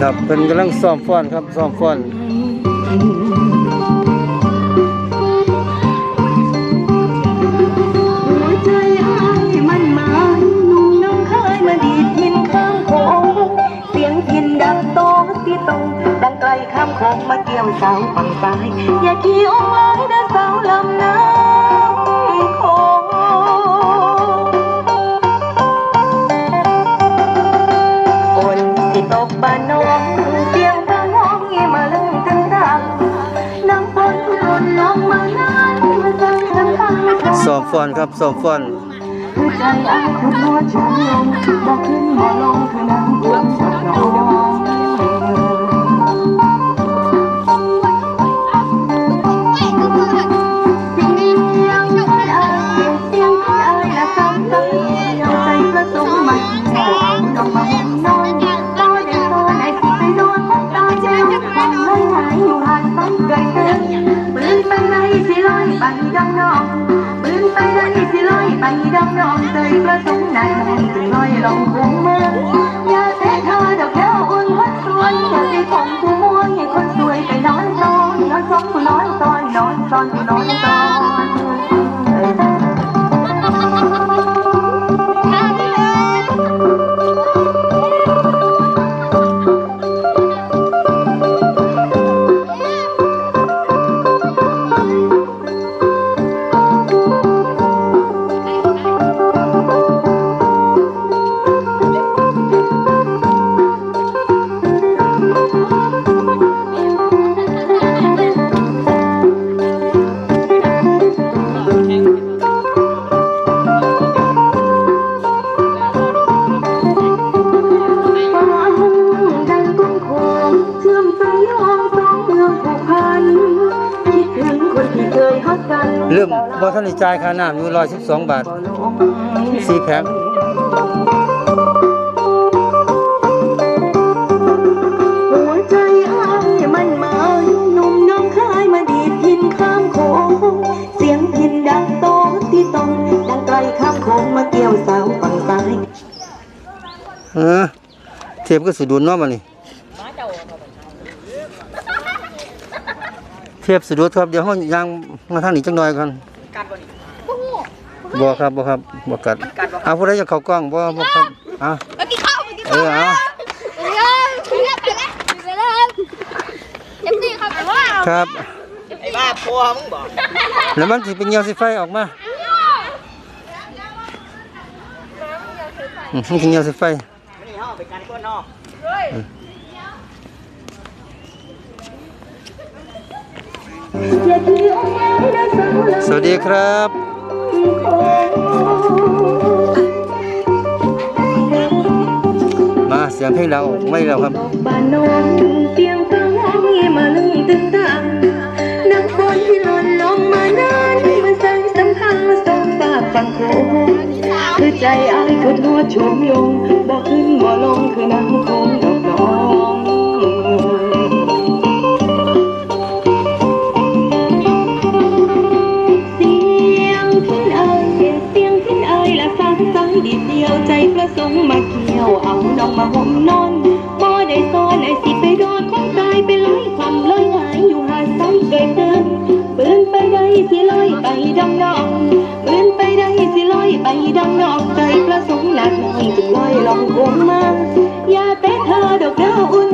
ครับเพิ่นกำลังซ้อมฟ้อนครับซ้อมฟ้อนหัวใจอ้ายมันหมายหนุ่มน้องเคยมาดีดยินข้างมโขงมาเกี่ยวสาวฝั่งซ้าย อย่าขี่องค์ลยเด้อสาวลำน้ำ บ้านน้องเสียงฟ้าห้องเงียมาลึงตึงดังน้ำฝนหล่นลงมานานมาสั่งสังขารซ้อบฟอนครับสอบฟอนคือใจอ้ายคุณหัวฉันลงบอกขึ้นบ่ลงคือน้ำ ดังน้องใจประสงค์นายแม่จึงลอยลงคงเมืองอย่าเสียเธ เคยฮักกันเริ่มบ่ทันได้จ่ายค่าน้ำอยู่112บาทสี่แพ็คหัวใจอ้ายมันหมายหนุ่มน้องคายมาดีดพินข้ามโขงเสียงพินดังโตที่ตรงดังไกลข้ามโขงมาเกี่ยวเสาฝั่งซ้ายเออเทียบก็สิดุลเนาะบัดนี้เที ยบสิดุลครับเดี๋ยวเฮาย่างมาทางนี้จักหน่อยก่อนกัดบ่นี่บ่ครับบ่ครับบ่กัดเอาผู้ใดจะเข้ากล้องบ่บ่ครับอะไปกินข้าวไปกินเออเอาไปเลยไปเลยไปเลยไปเลยเต็มที่ครับว้าวครับไอ้บ้าพัวมึงบอกแล้วมันสิเป็นเงาสิไฟออกมาอืมมันสิเงาสิไฟไม่ได้ห้องไปกันก้นนอกอย่าคิดเอาไว้นะ สวัสดีครับ มาเสียงเพลงเราไม่แล้วครับบ้านนอองเงียมาลึงตึงตังน้ำฝนที่หล่นลงมาคงคือใจอ้ายคือหัวชมลงบอกขึ้นบ่ลงคือน้ำคง ใจพระสงฆ์มาเกี่ยวเอาน้องมาห่มนอนบ่ได้สอนไอ้สิไปรอดคงตายไปลอยความลอยหายอยู่หาซ้ำเคยเตือนเปืนไปได้สิลอยไปดังนองเปืนไปได้สิลอยไปดังนองใจพระสงฆ์หนักหน่อยจึงลอยลองกลมมาอย่าแต่เธอดอกดาวอุ่น